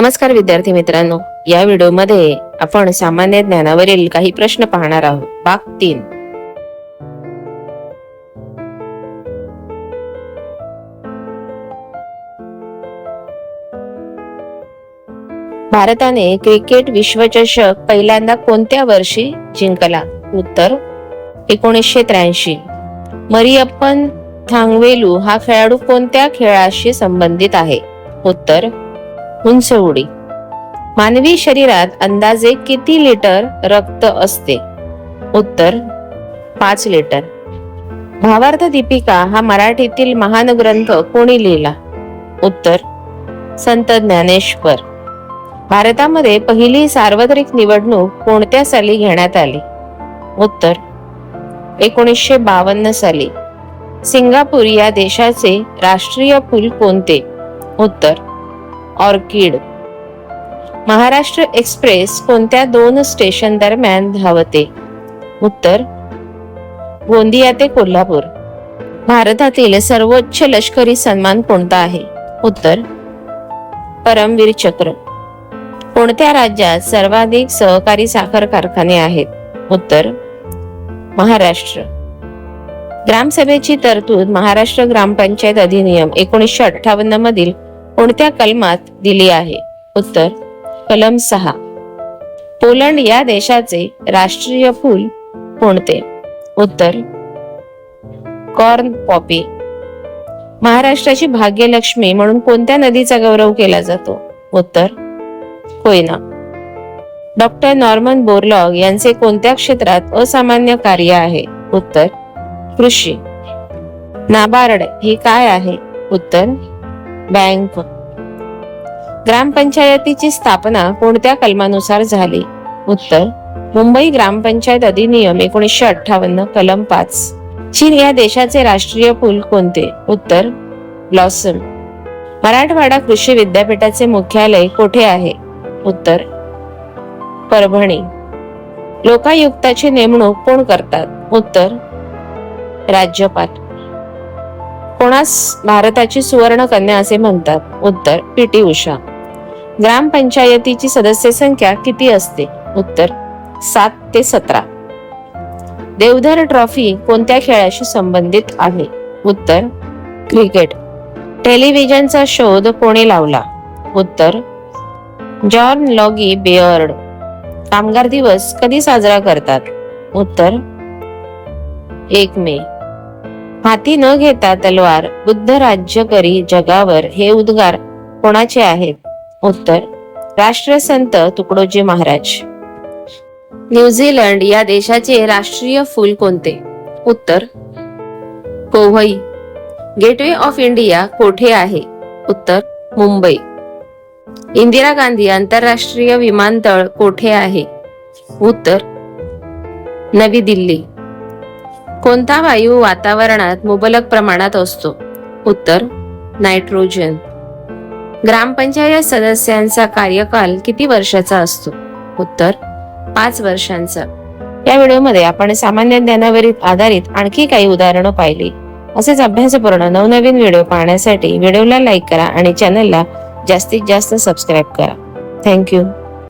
नमस्कार विद्यार्थी मित्रांनो या व्हिडिओमध्ये आपण सामान्य ज्ञानावरील काही प्रश्न पाहणार आहोत. भाग तीन. भारताने क्रिकेट विश्वचषक पहिल्यांदा कोणत्या वर्षी जिंकला? उत्तर एकोणीसशे त्र्याऐंशी. मरियप्पन थांगवेलू हा खेळाडू कोणत्या खेळाशी संबंधित आहे? उत्तर उंच उडी मानवी शरीरात अंदाजे किती लिटर रक्त असते? उत्तर पाच लिटर. भावार्थ दीपिका हा मराठीतील महान ग्रंथ कोणी लिहिला? उत्तर संत ज्ञानेश्वर. भारतामध्ये पहिली सार्वत्रिक निवडणूक कोणत्या साली घेण्यात आली? उत्तर एकोणीसशे बावन्न साली. सिंगापूर या देशाचे राष्ट्रीय फूल कोणते? उत्तर ऑर्किड. महाराष्ट्र एक्सप्रेस कोणत्या दोन स्टेशन दरम्यान धावते? उत्तर गोंदिया ते कोल्हापूर. भारतातील सर्वोच्च लष्करी सन्मान कोणता आहे? उत्तर परमवीर चक्र. कोणत्या राज्यात सर्वाधिक सहकारी साखर कारखाने आहेत? उत्तर महाराष्ट्र. ग्रामसभेची तरतूद महाराष्ट्र ग्रामपंचायत अधिनियम एकोणीसशे अठ्ठावन्न मधील कोणत्या कलमात दिली आहे? उत्तर कलम सहा. पोलंड या देशाचे राष्ट्रीय फूल कोणते? उत्तर कॉर्न पॉपी महाराष्ट्राची भाग्यलक्ष्मी म्हणून कोणत्या नदीचा गौरव केला जातो? उत्तर कोयना. डॉक्टर नॉर्मन बोरलॉग यांचे कोणत्या क्षेत्रात असामान्य कार्य आहे? उत्तर कृषी. नाबार्ड हे काय आहे? उत्तर बँक. ग्रामपंचायतीची स्थापना कोणत्या कलमानुसार झाली? उत्तर मुंबई ग्रामपंचायत अधिनियम एकोणीसशे अठ्ठावन्न कलम पाच. चीन या देशाचे राष्ट्रीय फुल कोणते? उत्तर ब्लॉसम. मराठवाडा कृषी विद्यापीठाचे मुख्यालय कोठे आहे? उत्तर परभणी. लोकायुक्ताची नेमणूक कोण करतात? उत्तर राज्यपाल. कोणास भारताची सुवर्ण कन्या असे म्हणतात? उत्तर पी. टी. उषा. ग्रामपंचायतीची सदस्य संख्या किती असते? उत्तर सात ते सतरा. देवधर ट्रॉफी कोणत्या खेळाशी संबंधित आहे? उत्तर क्रिकेट. टेलिव्हिजनचा शोध कोणी लावला? उत्तर जॉन लॉगी बेअर्ड. कामगार दिवस कधी साजरा करतात? उत्तर एक मे. हाती न घेता तलवार बुद्ध राज्य करी जगावर हे उद्गार कोणाचे आहेत? उत्तर राष्ट्रसंत तुकडोजी महाराज. न्यूझीलंड या देशाचे राष्ट्रीय फूल कोणते? उत्तर कोवई गेटवे ऑफ इंडिया कोठे आहे? उत्तर मुंबई. इंदिरा गांधी आंतरराष्ट्रीय विमानतळ कोठे आहे? उत्तर नवी दिल्ली. कोणता वायू वातावरणात मुबलक प्रमाणात असतो? उत्तर नायट्रोजन. ग्रामपंचायत सदस्यांचा कार्यकाल किती वर्षाचा असतो? उत्तर पाच वर्षांचा. या व्हिडिओमध्ये आपण सामान्य ज्ञानावरील आधारित आणखी काही उदाहरणं पाहिली. असेच अभ्यासपूर्ण नवनवीन व्हिडिओ पाहण्यासाठी व्हिडिओला लाईक करा आणि चॅनलला जास्तीत जास्त सबस्क्राईब करा. थँक्यू.